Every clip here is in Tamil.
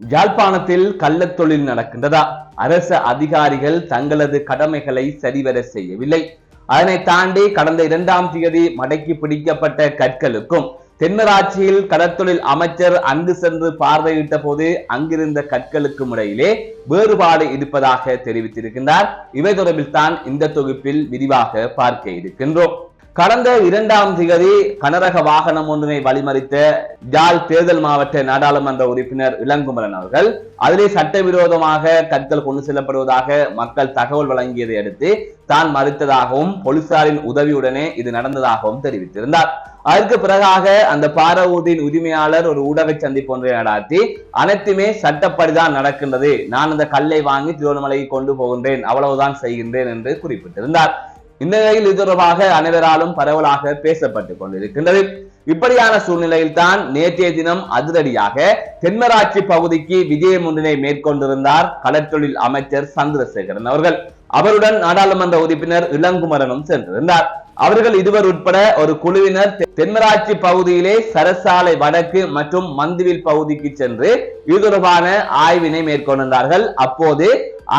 யாழ்ப்பாணத்தில் கள்ளத்தொழில் நடக்கின்றதா? அரச அதிகாரிகள் தங்களது கடமைகளை சரிவர செய்யவில்லை. அதனை தாண்டி கடந்த இரண்டாம் தேதி மடக்கி பிடிக்கப்பட்ட கற்களுக்கும் தென்னராட்சியில் கடற்தொழில் அமைச்சர் அங்கு சென்று பார்வையிட்ட போது அங்கிருந்த கற்களுக்கும் இடையிலே வேறுபாடு இருப்பதாக தெரிவித்திருக்கின்றார். இவை தொடர்பில் தான் இந்த தொகுப்பில் விரிவாக பார்க்க இருக்கின்றோம். கடந்த இரண்டாம் திகதி கனரக வாகனம் ஒன்றினை வழிமறித்த ஜாழ் தேர்தல் மாவட்ட நாடாளுமன்ற உறுப்பினர் இளங்குமரன் அவர்கள் அதிலே சட்டவிரோதமாக கற்கள் கொண்டு செல்லப்படுவதாக மக்கள் தகவல் வழங்கியதை அடுத்து தான் மறுத்ததாகவும் போலீசாரின் உதவியுடனே இது நடந்ததாகவும் தெரிவித்திருந்தார். அதற்கு பிறகாக அந்த பாரவூட்டின் உரிமையாளர் ஒரு ஊடக சந்திப்பு ஒன்றை நடாத்தி அனைத்துமே சட்டப்படிதான் நடக்கின்றது. நான் அந்த கல்லை வாங்கி திருவண்ணாமலைக்கு கொண்டு போகின்றேன். அவ்வளவுதான் செய்கின்றேன் என்று குறிப்பிட்டிருந்தார். இந்த நிலையில் இது தொடர்பாக அனைவராலும் பரவலாக பேசப்பட்டுக் கொண்டிருக்கின்றது. இப்படியான சூழ்நிலையில் தான் நேற்றைய தினம் அதிரடியாக தென்மராட்சி பகுதிக்கு விஜய முன்னிலை மேற்கொண்டிருந்தார் கடற்தொழில் அமைச்சர் சந்திரசேகரன் அவர்கள். அவருடன் நாடாளுமன்ற உறுப்பினர் இளங்குமரனும் சென்றிருந்தார். அவர்கள் இருவர் உட்பட ஒரு குழுவினர் தென்மராட்சி பகுதியிலே சரசாலை வடக்கு மற்றும் மந்துவில் பகுதிக்கு சென்று இது தொடர்பான ஆய்வினை மேற்கொண்டிருந்தார்கள். அப்போது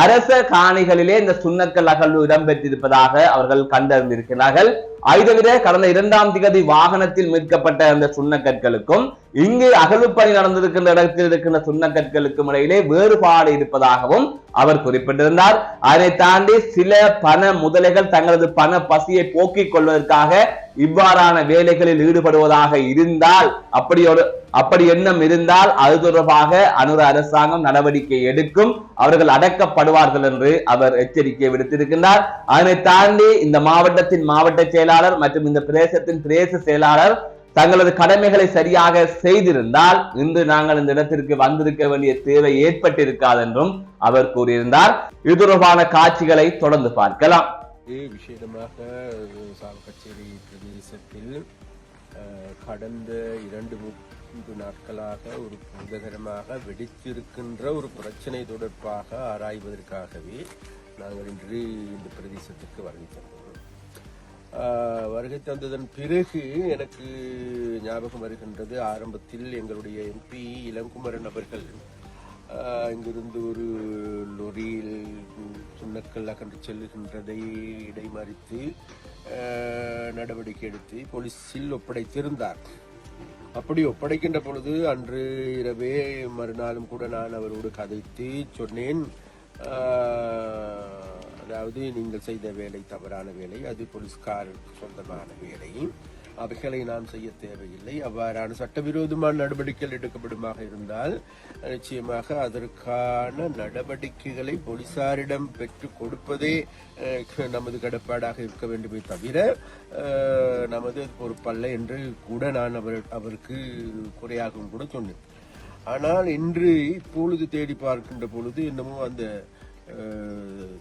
அரச காணிகளிலே இந்த சுண்ணக்கல் அகழ்வு இடம்பெற்றிருப்பதாக அவர்கள் கண்டறிந்திருக்கிறார்கள். அதை கடந்த இரண்டாம் திகதி வாகனத்தில் மீட்கப்பட்ட அந்த சுண்ணக்கற்களுக்கும் இங்கு அகழ்வுப்பணி நடந்திருக்கின்ற இடத்தில் இருக்கின்ற சுண்ணக்கற்களுக்கும் இடையிலே வேறுபாடு இருப்பதாகவும் அவர் குறிப்பிட்டிருந்தார். அதனை தாண்டி சில பண முதலைகள் தங்களது பண பசியை போக்கிக் கொள்வதற்காக இவ்வாறான வேலைகளில் ஈடுபடுவதாக இருந்தால் அப்படியோடு அப்படி எண்ணம் இருந்தால் அது தொடர்பாக அனுர அரசாங்கம் நடவடிக்கை எடுக்கும். அவர்கள் அடக்கப்படுவார்கள் என்று அவர் எச்சரிக்கை விடுத்திருக்கின்றார். அதனை தாண்டி இந்த மாவட்டத்தின் மாவட்ட செயலாளர் மற்றும் இந்த பிரதேசத்தின் பிரதேச செயலாளர் தங்களது கடமைகளை சரியாக செய்திருந்தால் இன்று நாங்கள் இந்த இடத்திற்கு வந்திருக்க வேண்டிய தேவை ஏற்பட்டிருக்காது என்றும் அவர் கூறியிருந்தார். இது தொடர்பான காட்சிகளை தொடர்ந்து பார்க்கலாம். இதே கச்சேரி பிரதேசத்தில் கடந்த இரண்டு மூன்று நாட்களாக ஒரு புதகரமாக வெடித்திருக்கின்ற ஒரு பிரச்சனை தொடர்பாக ஆராய்வதற்காகவே நாங்கள் இன்று இந்த பிரதேசத்திற்கு வருகின்றோம் வருகை தந்ததன் பிறகு எனக்கு ஞாபகம் வருகின்றது. ஆரம்பத்தில் எங்களுடைய எம்பி இளங்குமரன் அவர்கள் இங்கிருந்து ஒரு லொரியில் சுண்ணக்கல் அகன்று செல்லுகின்றதை இடைமறித்து நடவடிக்கை எடுத்து போலீஸில் ஒப்படைத்திருந்தார். அப்படி ஒப்படைக்கின்ற பொழுது அன்று இரவே மறுநாளும் கூட நான் அவரோடு கதைத்து சொன்னேன். அதாவது நீங்கள் செய்த வேலை தவறான வேலை அது போலீஸ்காரருக்கு சொந்தமான வேலை. அவைகளை நாம் செய்ய தேவையில்லை. அவ்வாறான சட்டவிரோதமான நடவடிக்கைகள் எடுக்கப்படுமாக இருந்தால் நிச்சயமாக அதற்கான நடவடிக்கைகளை போலீசாரிடம் பெற்றுக் கொடுப்பதே நமது கடப்பாடாக இருக்க வேண்டுமே தவிர நமது பொறுப்பல்ல என்று கூட நான் அவர் அவருக்கு குறையாகவும் கூட சொன்னேன். ஆனால் இன்று இப்பொழுது தேடி பார்க்கின்ற பொழுது என்னமோ அந்த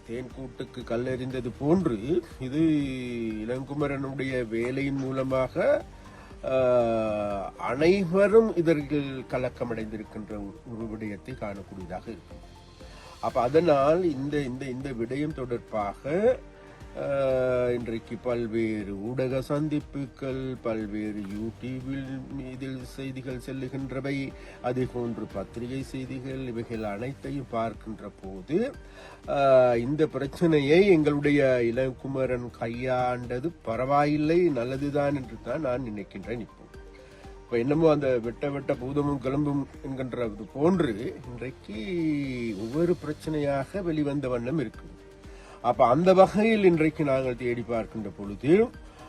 தேன்கூட்டுக்கு கல்லெறிந்தது போன்று இது இளங்குமரனுடைய வேலையின் மூலமாக அனைவரும் இதற்கில் கலக்கமடைந்திருக்கின்ற ஒரு விடயத்தை காணக்கூடியதாக இருக்கும். அப்போ அதனால் இந்த இந்த இந்த விடயம் தொடர்பாக இன்றைக்கு பல்வேறு ஊடக சந்திப்புகள் பல்வேறு யூடியூபில் இதில் செய்திகள் செல்லுகின்றவை. அதே போன்று பத்திரிகை செய்திகள் இவைகள் அனைத்தையும் பார்க்கின்ற போது இந்த பிரச்சனையை எங்களுடைய இளங்குமரன் கையாண்டது பரவாயில்லை நல்லதுதான் என்று தான் நான் நினைக்கின்றேன் இப்போ. இப்போ என்னமோ அந்த வெட்ட வெட்ட பூதமும் கிளம்பும் என்கின்றது போன்று இன்றைக்கு ஒவ்வொரு பிரச்சனையாக வெளிவந்த வண்ணம் இருக்குது. அப்போ அந்த வகையில் இன்றைக்கு நாங்கள் தேடி பார்க்கின்ற பொழுது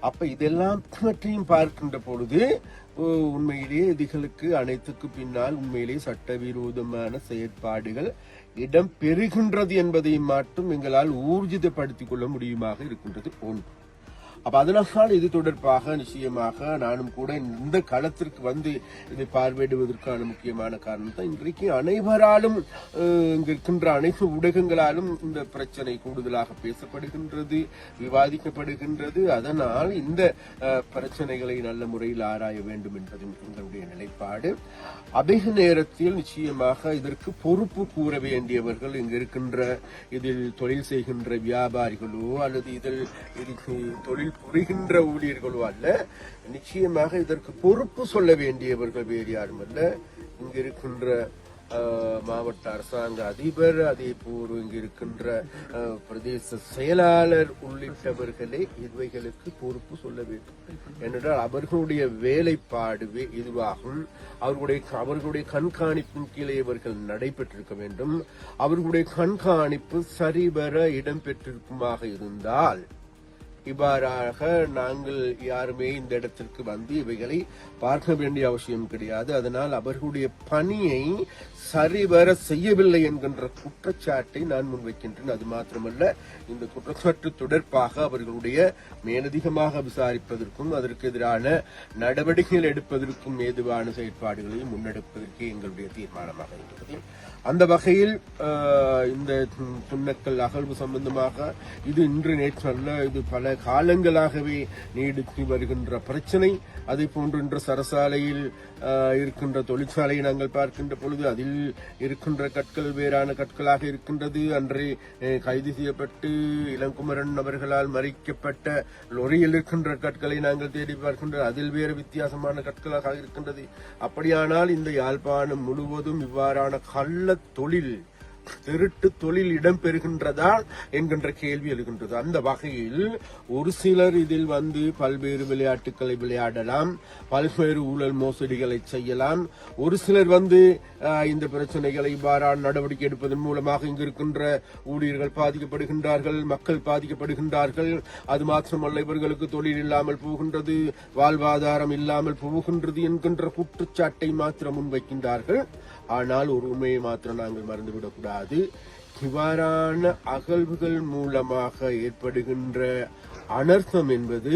அப்போ இதெல்லாம் பற்றியும் பார்க்கின்ற பொழுது உண்மையிலேயே இதுகளுக்கு அனைத்துக்கு பின்னால் உண்மையிலேயே சட்டவிரோதமான செயற்பாடுகள் இடம் பெறுகின்றது என்பதை மட்டும் எங்களால் ஊர்ஜிதப்படுத்திக் கொள்ள முடியுமாக இருக்கின்றது ஒன்று அப்ப அதனால் இது தொடர்பாக நிச்சயமாக நானும் கூட இந்த களத்திற்கு வந்து இதை பார்வையிடுவதற்கான முக்கியமான காரணம் தான் இன்றைக்கு அனைவராலும் அஹ், இங்கு இருக்கின்ற அனைத்து ஊடகங்களாலும் இந்த பிரச்சனை கூடுதலாக பேசப்படுகின்றது விவாதிக்கப்படுகின்றது. அதனால் இந்த பிரச்சனைகளை நல்ல முறையில் ஆராய வேண்டும் என்பது எங்களுடைய நிலைப்பாடு. அதிக நேரத்தில் நிச்சயமாக இதற்கு பொறுப்பு கூற வேண்டியவர்கள் இங்கு இருக்கின்ற இதில் தொழில் செய்கின்ற வியாபாரிகளோ அல்லது இதில் தொழில் புரிகின்ற ஊழியர்களோ அல்ல. நிச்சயமாக இதற்கு பொறுப்பு சொல்ல வேண்டியவர்கள் வேறு யாரும் அல்ல. இங்கு இருக்கின்ற மாவட்ட அரசாங்க அதிபர் அதே போல் இங்கு இருக்கின்ற பிரதேச செயலாளர் உள்ளிட்டவர்களே இவைகளுக்கு பொறுப்பு சொல்ல வேண்டும். ஏனென்றால் அவர்களுடைய வேலைப்பாடு இதுவாகும். அவர்களுடைய அவர்களுடைய கண்காணிப்பின் கீழே இவர்கள் நடைபெற்றிருக்க வேண்டும். அவர்களுடைய கண்காணிப்பு சரிவர இடம்பெற்றிருக்குமாக இருந்தால் இவ்வாறாக நாங்கள் யாருமே இந்த இடத்திற்கு வந்து இவைகளை பார்க்க வேண்டிய அவசியம் கிடையாது. அதனால் அவர்களுடைய பணியை சரிவர செய்யவில்லை என்கின்ற குற்றச்சாட்டை நான் முன்வைக்கின்றேன். அது மாத்திரமல்ல இந்த குற்றச்சாட்டு தொடர்பாக அவர்களுடைய மேலதிகமாக விசாரிப்பதற்கும் அதற்கு எதிரான நடவடிக்கைகள் எடுப்பதற்கும் ஏதுவான செயற்பாடுகளை முன்னெடுப்பதற்கே எங்களுடைய தீர்மானமாக இருக்கிறது அந்த வகையில் இந்த துண்ணக்கல் அகழ்வு சம்பந்தமாக இது இன்று நேற்று அல்ல இது பல காலங்களாகவே நீடித்து வருகின்ற பிரச்சனை. அதே போன்று இன்று சரசாலையில் இருக்கின்ற தொழிற்சாலையை நாங்கள் பார்க்கின்ற பொழுது அதில் இருக்கின்ற கற்கள் வேறான கற்களாக இருக்கின்றது. அன்றே கைது செய்யப்பட்டு இளங்குமரன் அவர்களால் மறிக்கப்பட்ட லொரியில் இருக்கின்ற கற்களை நாங்கள் தேடி பார்க்கின்றோம் அதில் வேறு வித்தியாசமான கற்களாக இருக்கின்றது. அப்படியானால் இந்த யாழ்ப்பாணம் முழுவதும் இவ்வாறான கள்ள தொழில். திருட்டு தொழில் இடம்பெறுகின்றதா என்கின்ற கேள்வி எழுகின்றது. அந்த வகையில் ஒரு சிலர் இதில் வந்து பல்வேறு விளையாட்டுகளை விளையாடலாம் பல்வேறு ஊழல் மோசடிகளை செய்யலாம். ஒரு சிலர் வந்து இந்த பிரச்சனைகளை இவ்வாறான நடவடிக்கை எடுப்பதன் மூலமாக இங்கு இருக்கின்ற ஊழியர்கள் பாதிக்கப்படுகின்றார்கள் மக்கள் பாதிக்கப்படுகின்றார்கள். அது மாத்திரமல்ல இவர்களுக்கு தொழில் இல்லாமல் போகின்றது வாழ்வாதாரம் இல்லாமல் போகின்றது என்கின்ற குற்றச்சாட்டை மாத்திரம் முன்வைக்கின்றார்கள். ஆனால் ஒரு உண்மையை மாத்திரம் நாங்கள் மறந்துவிடக்கூடாது. இவ்வாறான அகழ்வுகள் மூலமாக ஏற்படுகின்ற அனர்த்தம் என்பது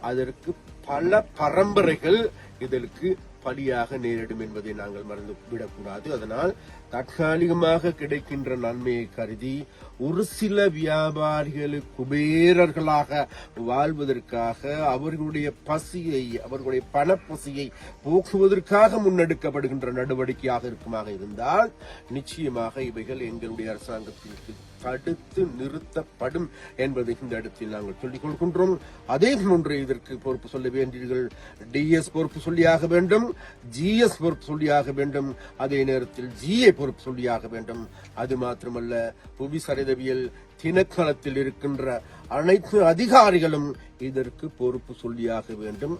அதற்கு பல பரம்பரைகள் இதற்கு படியாக நேரிடும் என்பதை நாங்கள் மறந்து விடக்கூடாது. அதனால் தற்காலிகமாக கிடைக்கின்ற நன்மையை கருதி ஒரு சில வியாபாரிகளுக்கு குபேரர்களாக வாழ்வதற்காக அவர்களுடைய பசியை அவர்களுடைய பணப்பசியை போக்குவதற்காக முன்னெடுக்கப்படுகின்ற நடவடிக்கையாக இருக்குமாக இருந்தால் நிச்சயமாக இவைகள் எங்களுடைய அரசாங்கத்திற்கு தடுத்து நிறுத்தப்படும் என்பதை இந்த இடத்தில் நாங்கள் சொல்லிக் கொள்கின்றோம். அதே போன்று இதற்கு பொறுப்பு சொல்ல வேண்டியீர்கள். டிஎஸ் பொறுப்பு சொல்லியாக வேண்டும். ஜிஎஸ் பொறுப்பு சொல்லியாக வேண்டும். அதே நேரத்தில் ஜிஏ பொறுப்பு சொல்லியாக வேண்டும். அது மாத்திரமல்ல புவி சரிதவியல் திணைக்களத்தில் இருக்கின்ற அனைத்து அதிகாரிகளும் இதற்கு பொறுப்பு சொல்லியாக வேண்டும்.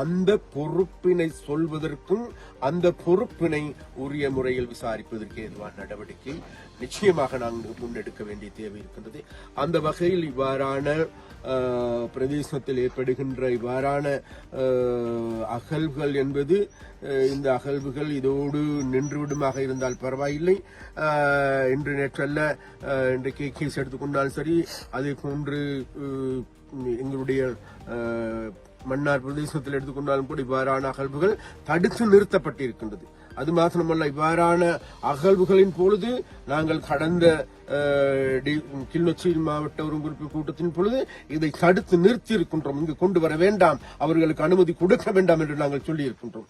அந்த பொறுப்பினை சொல்வதற்கும் அந்த பொறுப்பினை உரிய முறையில் விசாரிப்பதற்கு ஏதுவான நடவடிக்கை நிச்சயமாக நாங்கள் முன்னெடுக்க வேண்டிய தேவை இருக்கின்றது. அந்த வகையில் இவ்வாறான பிரதேசத்தில் ஏற்படுகின்ற இவ்வாறான அகழ்வுகள் என்பது இந்த அகழ்வுகள் இதோடு நின்றுவிடுமாக இருந்தால் பரவாயில்லை. இன்று நேற்றல்ல அஹ், இன்றைக்கு கேஸ் கொண்டாலும் சரி அதை போன்று எங்களுடைய மன்னார் பிரதேசத்தில் எடுத்துக்கொண்டாலும் கூட இவ்வாறான அகழ்வுகள் தடுத்து நிறுத்தப்பட்டிருக்கின்றது. அது மாத்திரமல்ல இவ்வாறான அகழ்வுகளின் பொழுது நாங்கள் கடந்த அஹ், கிளிநொச்சி மாவட்ட ஒருங்கிணைப்பு கூட்டத்தின் பொழுது இதை தடுத்து நிறுத்தி இருக்கின்றோம் இங்கு கொண்டு வர வேண்டாம். அவர்களுக்கு அனுமதி கொடுக்க வேண்டாம் என்று நாங்கள் சொல்லியிருக்கின்றோம்.